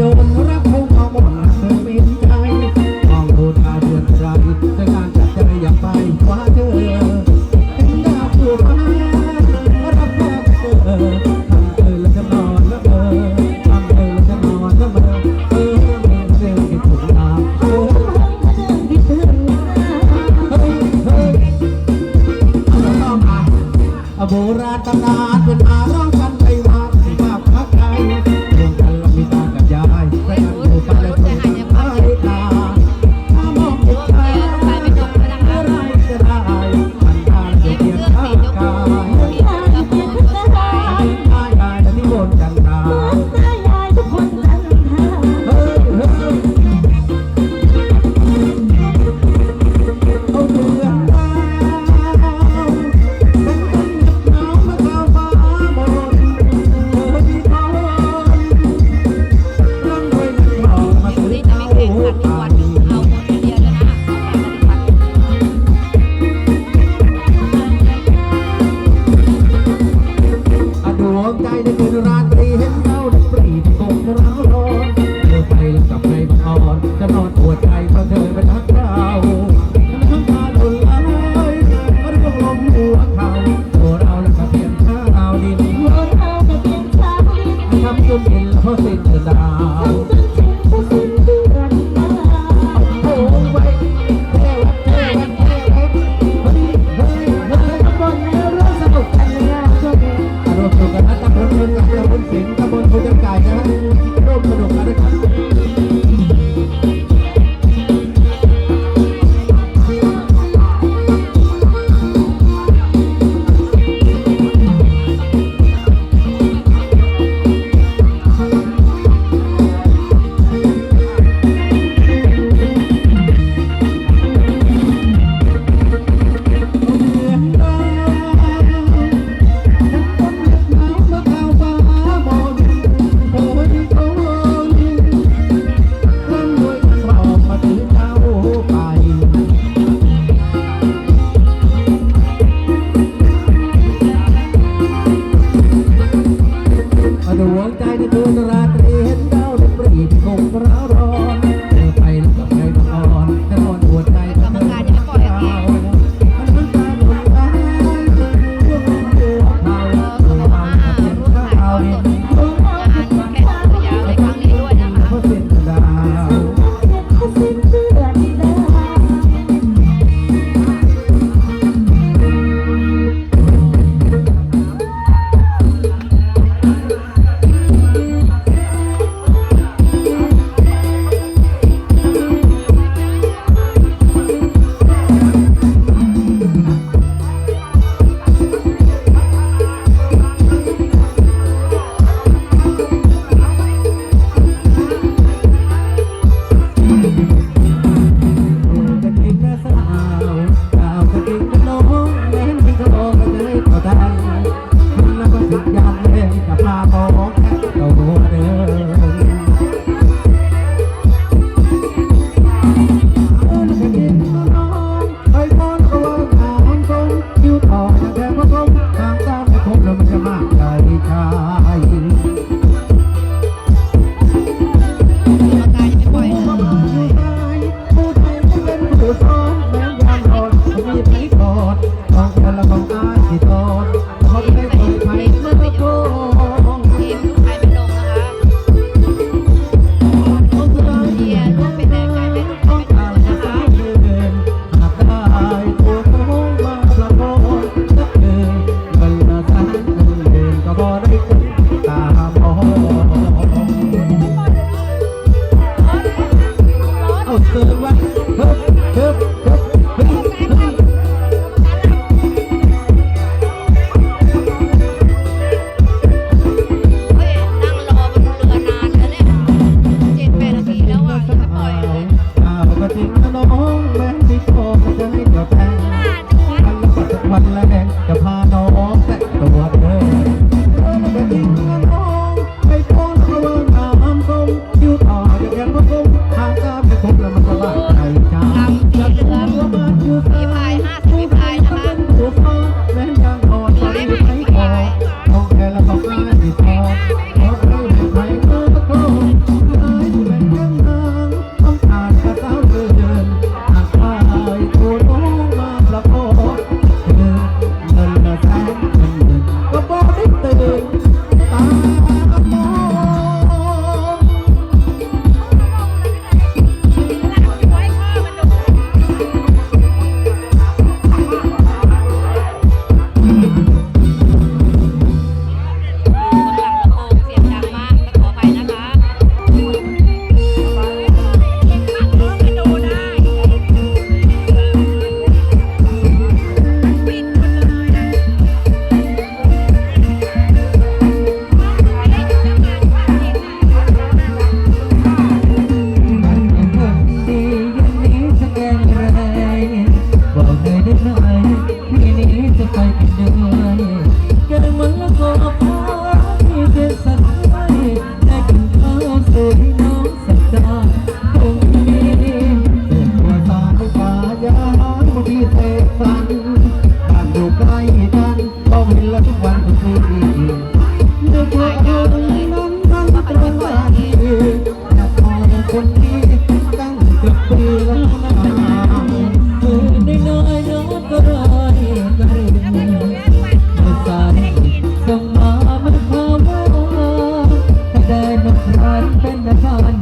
จนรักคงเอามาเธอนใจมองดูตาเดือนใจแต่การจัดใจยากไปคว้าเธอถึงดาวผู้ร้ายกเธอทำเธอแล้วนอนละเมอเธอแล้วจะนอนละเมอเอเธอที่ถูเออเฮ้ยเฮ้ยเอาต้องมาโบราณตำนาน i'm gonna Bendakan